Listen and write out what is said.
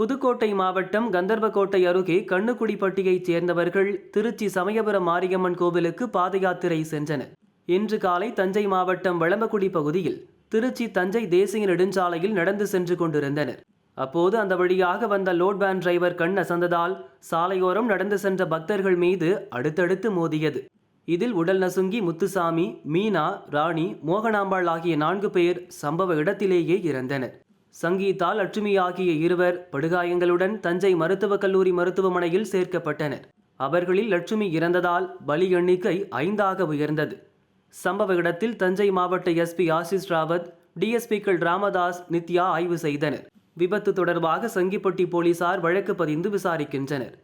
புதுக்கோட்டை மாவட்டம் கந்தர்வக்கோட்டை அருகே கண்ணுக்குடிப்பட்டியைச் சேர்ந்தவர்கள் திருச்சி சமயபுரம் மாரியம்மன் கோவிலுக்கு பாத யாத்திரை சென்றனர். இன்று காலை தஞ்சை மாவட்டம் வளம்பக்குடி பகுதியில் திருச்சி தஞ்சை தேசிய நெடுஞ்சாலையில் நடந்து சென்று கொண்டிருந்தனர். அப்போது அந்த வழியாக வந்த லோட் வேன் டிரைவர் கண் அசந்ததால் சாலையோரம் நடந்து சென்ற பக்தர்கள் மீது அடுத்தடுத்து மோதியது. இதில் உடல் நசுங்கி முத்துசாமி மீனா ராணி மோகனாம்பாள் ஆகிய நான்கு பேர் சம்பவ இடத்திலேயே இறந்தனர். சங்கீதா லட்சுமி ஆகிய இருவர் படுகாயங்களுடன் தஞ்சை மருத்துவக் கல்லூரி மருத்துவமனையில் சேர்க்கப்பட்டனர். அவர்களில் லட்சுமி இறந்ததால் பலி எண்ணிக்கை ஐந்தாக உயர்ந்தது. சம்பவ இடத்தில் தஞ்சை மாவட்ட எஸ்பி ஆசிஸ் ராவத் டிஎஸ்பிக்கள் ராமதாஸ் நித்யா ஆய்வு செய்தனர். விபத்து தொடர்பாக சங்கிப்பட்டி போலீசார் வழக்கு பதிந்து விசாரிக்கின்றனர்.